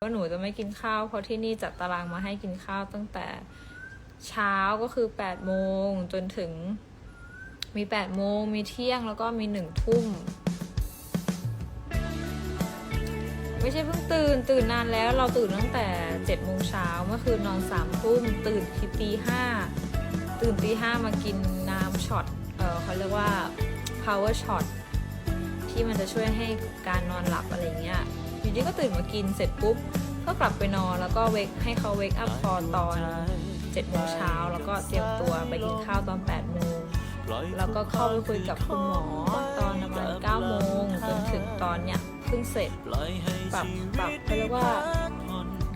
ว่าหนูจะไม่กินข้าวเพราะที่นี่จัดตารางมาให้กินข้าวตั้งแต่เช้าก็คือแปดโมงจนถึงมีแปดโมงมีเที่ยงแล้วก็มีหนึ่งทุ่ม ไม่ใช่เพิ่งตื่นตื่นนานแล้วเราตื่นตั้งแต่เจ็ดโมงเช้าเมื่อคืนนอนสามทุ่มตื่นที่ตีห้าตื่นตีห้ามากินน้ำช็อตเออเขาเรียกว่า power shot ที่มันจะช่วยให้การนอนหลับอะไรเงี้ย อยู่ดีก็ตื่นมากินเสร็จปุ๊บก็กลับไปนอนแล้วก็เวกให้เขาเวกอัพพอตอน7จ็ดโมงเช้าแล้วก็เตรียมตัวไปกินข้าวตอน8ปดโมงแล้วก็เข้าไปคุยกับคุณหมอตอนประมาณ9ก้าโมงจนถึงตอนเนี้ยเพิ่งเสร็จปรับปรับเขาเรียกว่า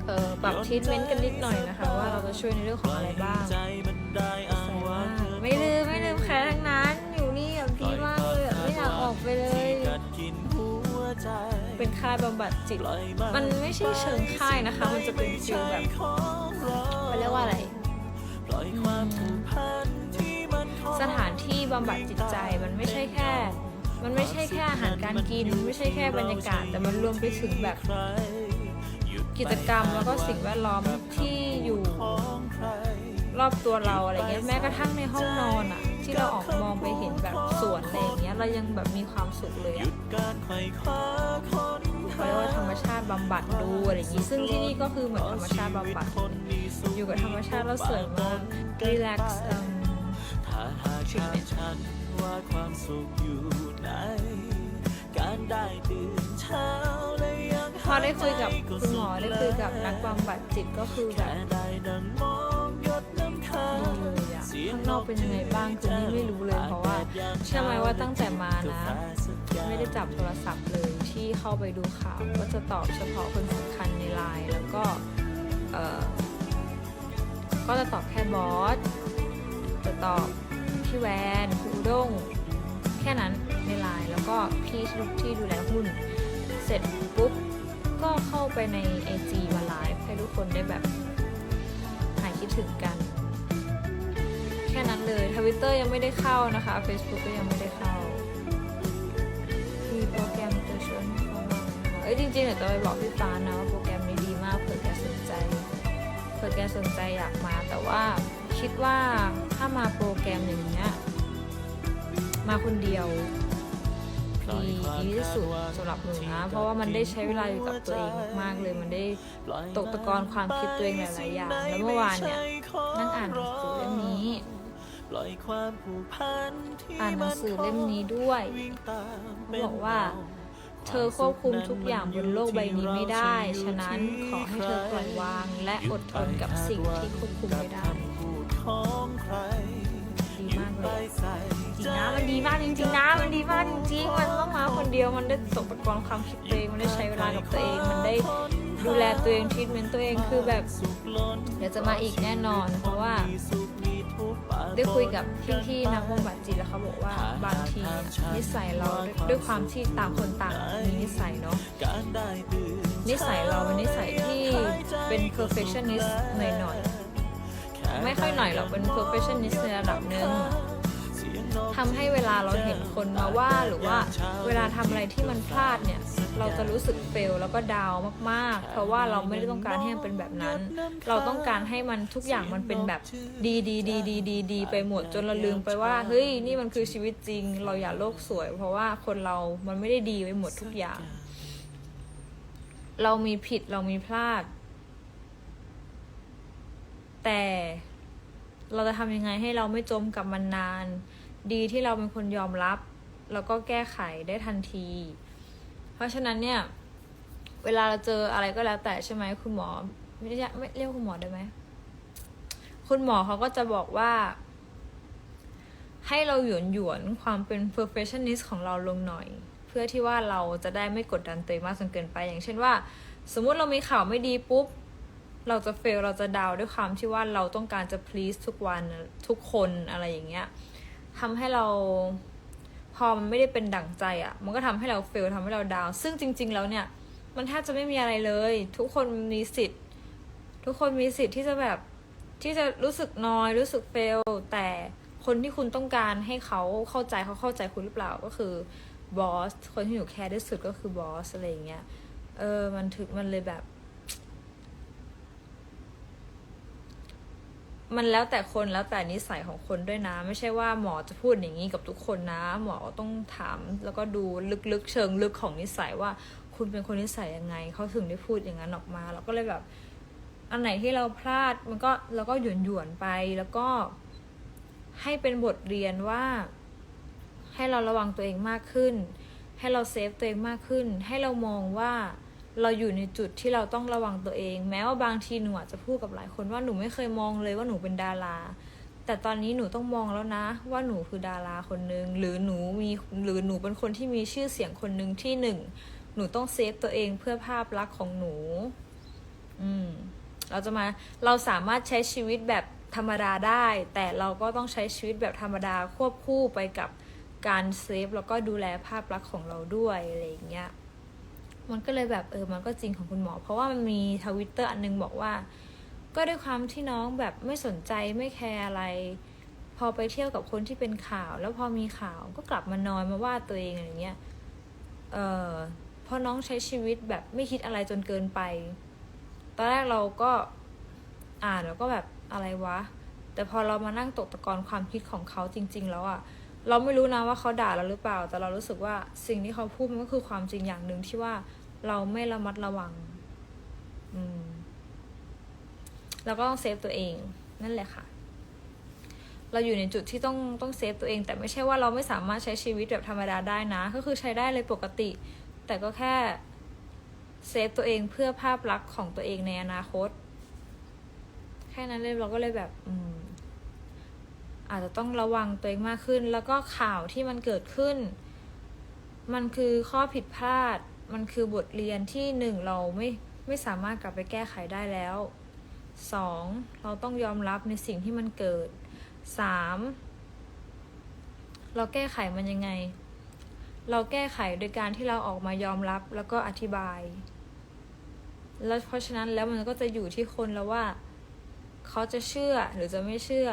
เออปรับทีทเมนต์กันนิดหน่อยนะคะ ว่าเราจะช่วยในเรื่องของอะไรบ้างไม่ลืมไม่ลืมแค่ทั้งนั้น อยู่นี่แบบดีมากเลยอะไม่อยากออกไปเลย เป็นค่ายบำบัดจิตมันไม่ใช่เชิงค่ายนะคะ มันจะเป็นฟิลแบบเขาเรียกว่าอะไร สถานที่บำบัดจิตใจมันไม่ใช่แค่ มันไม่ใช่แค่อาหารการกิน ไม่ใช่แค่บรรยากาศ แต่มันรวมไปถึงแบบกิจกรรมแล้วก็สิ่งแวดล้อมที่อยู่รอบตัวเราอะไรเงี้ยแม้กระทั่งในห้องนอนอะ ที่เราออกมองไปเห็นแบบสวนอะไรอย่างเงี้ยเรายังแบบมีความสุขเลยอะเขาเรียกว่าธรรมชาติบำบัดดูอะไรอย่างนี้ซึ่งที่นี่ก็คือเหมือนธรรมชาติบำบัดอยู่กับธรรมชาติแล้วเสริมมารีแลกซ์ถ้าหากถามฉันว่าความสุขอยู่ไหนการได้ตื่นเช้าและยังพอได้คุยกับคุณหมอได้คุยกับนักบำบัดจิตก็คือแบบางนอกเป็นยังไงบ้างคือนี่ไม่รู้เลยเพราะว่าเชื่อไหมว่าตั้งแต่มานะ ไม่ได้จับโทรศัพท์เลยที่เข้าไปดูข่าว ก็จะตอบเฉพาะคนสำคัญในไลน์แล้วก็เออก็จะตอบแค่บอสจะตอบพี่แวนครูอุด้งแค่นั้นในไลน์แล้วก็พี่ที่ดูแลหุ้น เสร็จปุ๊บก็เข้าไปใน IG มาไลฟ์ให้ทุกคนได้แบบหายคิดถึงกัน นั้นเลยทวิตเตอร์ยังไม่ได้เข้านะคะ Facebook ก็ยังไม่ได้เข้ามีโปรแกรมจะชวนให้เข้ามาไหมคะเอ้ยจริงๆเดี๋ยวจะไปบอกพี่ฟ้านะว่าโปรแกรมนี้ดีมากเผื่อแกสนใจเผื่อแกสนใจอยากมาแต่ว่าคิดว่าถ้ามาโปรแกรมอย่างเงี้ยมาคนเดียวดีดีที่สุดสำหรับหนูนะ เพราะว่ามันได้ใช้เวลาอยู่กับตัวเองมากๆเลย มันได้ตกตะกอนความคิดตัวเองหลายๆอย่าง แล้วเมื่อวานเนี่ยนั่งอ่านหนังสือเล่มนี้ ปล่อยความผูกพันที่อ่านหนังสือเล่มนี้ด้วยวิ่งตามเขาบอกว่า เธอควบคุมทุกอย่างบนโลกใบนี้ไม่ได้ ฉะนั้นขอให้เธอปล่อยวาง และอดทนกับสิ่งที่ควบคุมไม่ได้พูดของใครดีมากเลยใส่จริงนะมันดีมากจริงๆนะ มันดีมากจริงๆ มันต้องมาคนเดียวมันได้ตกตะกอนความคิดตัวเองมันได้ใช้เวลากับตัวเองมันได้ดูแลตัวเองทรีทเมนต์ตัวเองคือแบบเดี๋ยวจะมาอีกแน่นอน เพราะว่าสุขมีทุกปาก ได้คุยกับพี่ๆนักบำบัดจิตแล้วเขาบอกว่าบางทีอะนิสัยเราด้วยความที่ต่างคนต่างมีนิสัยเนาะการได้ตื่นนิสัยเราเป็นนิสัยที่เป็น perfectionist หน่อยๆไม่ค่อยหน่อยหรอกเป็น perfectionist ในระดับหนึ่ง ทำให้เวลาเราเห็นคนมาว่าหรือว่าเวลาทำอะไรที่มันพลาดเนี่ย เราจะรู้สึกเฟลแล้วก็ดาวมากๆ เพราะว่าเราไม่ได้ต้องการให้มันเป็นแบบนั้น เราต้องการให้มันทุกอย่างมันเป็นแบบดีดีดีดีดีดีไปหมดจนเราลืมไปว่าเฮ้ยนี่มันคือชีวิตจริง เราอย่าโลกสวย เพราะว่าคนเรามันไม่ได้ดีไปหมดทุกอย่าง เรามีผิดเรามีพลาด แต่เราจะทำยังไงให้เราไม่จมกับมันนาน ดีที่เราเป็นคนยอมรับ แล้วก็แก้ไขได้ทันที เพราะฉะนั้นเนี่ย เวลาเราเจออะไรก็แล้วแต่ใช่ไหมคุณหมอไม่ได้ไม่เรียกคุณหมอได้ไหมคุณหมอเขาก็จะบอกว่า ให้เราหยวนหยวนความเป็น perfectionist ของเราลงหน่อย เพื่อที่ว่าเราจะได้ไม่กดดันตัวเองมากจนเกินไป อย่างเช่นว่า สมมุติเรามีข่าวไม่ดีปุ๊บเราจะเฟลเราจะดาวด้วยความที่ว่าเราต้องการจะ please ทุกวันทุกคนอะไรอย่างเงี้ย ทำให้เรา พอมันไม่ได้เป็นดั่งใจอะ่ะ มันก็ทำให้เราเฟลทำให้เราดาว ซึ่งจริง ๆ แล้วเนี่ย มันแทบจะไม่มีอะไรเลย ทุกคนมีสิทธิ์ ทุกคนมีสิทธิ์ที่จะแบบที่จะรู้สึกนอยรู้สึกเฟลแต่คนที่คุณต้องการให้เขาเข้าใจเขาเข้าใจคุณหรือเปล่าก็คือบอสคนที่อยู่แคร์ที่สุดก็คือบอสอะไรอย่างเงี้ยเออมันถึงมันเลยแบบ มันแล้วแต่คนแล้วแต่นิสัยของคนด้วยนะ ไม่ใช่ว่าหมอจะพูดอย่างนี้กับทุกคนนะ หมอต้องถามแล้วก็ดูลึกๆ เชิงลึกของนิสัยว่า คุณเป็นคนนิสัยยังไงเขาถึงได้พูดอย่างนั้นออกมาเราก็เลยแบบ อันไหนที่เราพลาดมันก็เราก็หยวนหยวนไปแล้วก็ ให้เป็นบทเรียนว่า ให้เราระวังตัวเองมากขึ้น ให้เราเซฟตัวเองมากขึ้น ให้เรามองว่า เราอยู่ในจุดที่เราต้องระวังตัวเอง แม้ว่าบางทีหนูอาจจะพูดกับหลายคนว่าหนูไม่เคยมองเลยว่าหนูเป็นดารา แต่ตอนนี้หนูต้องมองแล้วนะ ว่าหนูคือดาราคนหนึ่งหรือหนูมีหรือหนูเป็นคนที่มีชื่อเสียงคนหนึ่งที่หนึ่งหนูต้องเซฟตัวเองเพื่อภาพลักษณ์ของหนู อืม เราจะมาเราสามารถใช้ชีวิตแบบธรรมดาได้ แต่เราก็ต้องใช้ชีวิตแบบธรรมดาควบคู่ไปกับการเซฟแล้วก็ดูแลภาพลักษณ์ของเราด้วยอะไรอย่างเงี้ย มันก็เลยแบบเออมันก็จริงของคุณหมอ เพราะว่ามันมีทวิตเตอร์อันนึงบอกว่า ก็ด้วยความที่น้องแบบไม่สนใจไม่แคร์อะไร พอไปเที่ยวกับคนที่เป็นข่าว แล้วพอมีข่าวก็กลับมานอนมาว่าตัวเองอะไรเงี้ยเออพราะน้องใช้ชีวิตแบบไม่คิดอะไรจนเกินไป ตอนแรกเราก็อ่านแล้วก็แบบอะไรวะ แต่พอเรามานั่งตกตะกอนความคิดของเขาจริง ๆ แล้วอะ เราไม่รู้นะว่าเขาด่าเราหรือเปล่า แต่เรารู้สึกว่าสิ่งที่เขาพูดมันก็คือความจริงอย่างหนึ่งที่ว่าเราไม่ระมัดระวัง อืมเราก็ต้องเซฟตัวเอง นั่นแหละค่ะ เราอยู่ในจุดที่ต้องต้องเซฟตัวเอง แต่ไม่ใช่ว่าเราไม่สามารถใช้ชีวิตแบบธรรมดาได้นะ ก็คือใช้ได้เลยปกติ แต่ก็แค่เซฟตัวเองเพื่อภาพลักษณ์ของตัวเองในอนาคต แค่นั้นเลยเราก็เลยแบบ อืม อาจจะต้องระวังตัวเองมากขึ้น แล้วก็ข่าวที่มันเกิดขึ้น มันคือข้อผิดพลาด มันคือบทเรียนที่หนึ่งเราไม่ไม่สามารถกลับไปแก้ไขได้แล้วสองเราต้องยอมรับในสิ่งที่มันเกิดสามเราแก้ไขมันยังไง เราแก้ไขโดยการที่เราออกมายอมรับแล้วก็อธิบาย แล้วเพราะฉะนั้นแล้วมันก็จะอยู่ที่คนแล้วว่า เขาจะเชื่อหรือจะไม่เชื่อ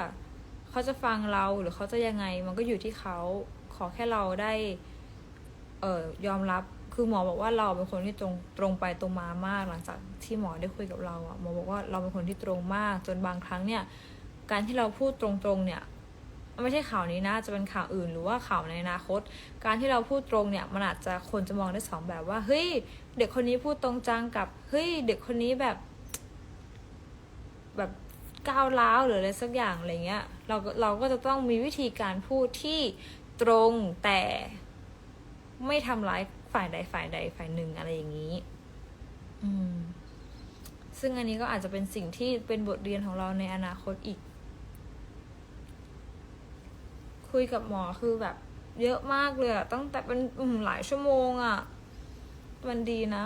เขาจะฟังเราหรือเขาจะยังไง มันก็อยู่ที่เขาขอแค่เราได้ เอ่อยอมรับคือหมอบอกว่าเราเป็นคนที่ตรงตรงไปตรงมามากหลังจากที่หมอได้คุยกับเราอะหมอบอกว่าเราเป็นคนที่ตรงมาก จนบางครั้งเนี่ย การที่เราพูดตรงๆเนี่ยไม่ใช่ข่าวนี้นะ จะเป็นข่าวอื่นหรือว่าข่าวในอนาคต การที่เราพูดตรงเนี่ย มันอาจจะคนจะมองได้สองแบบว่า เฮ้ย เด็กคนนี้พูดตรงจังกับ เฮ้ย เด็กคนนี้แบบ แบบ ก้าวร้าวหรืออะไรสักอย่างอะไรเงี้ยเราก็เราก็จะต้องมีวิธีการพูดที่ตรงแต่ไม่ทำร้ายฝ่ายใดฝ่ายใดฝ่ายหนึ่งอะไรอย่างนี้ อืม ซึ่งอันนี้ก็อาจจะเป็นสิ่งที่เป็นบทเรียนของเราในอนาคตอีก คุยกับหมอคือแบบ เยอะมากเลยอะตั้งแต่เป็นอืมหลายชั่วโมงอะมันดีนะ